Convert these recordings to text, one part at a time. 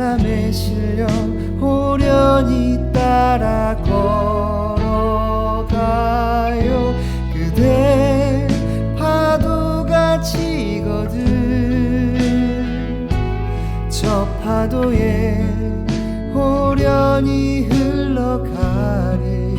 바람에 실려 호련히 따라 걸어가요. 그대 파도가 치거든. 저 파도에 호련히 흘러가리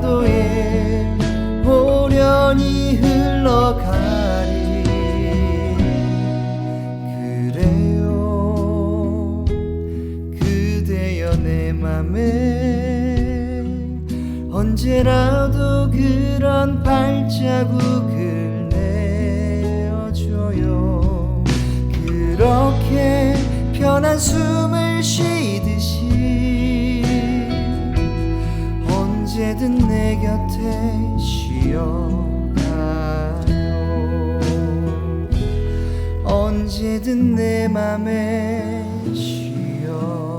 파도에 호련히 흘러가리. 그래요 그대여 내 맘에 언제라도 그런 발자국을 내어줘요. 그렇게 편한 숨 곁에 쉬어가요. 언제든 내 맘에 쉬어가요.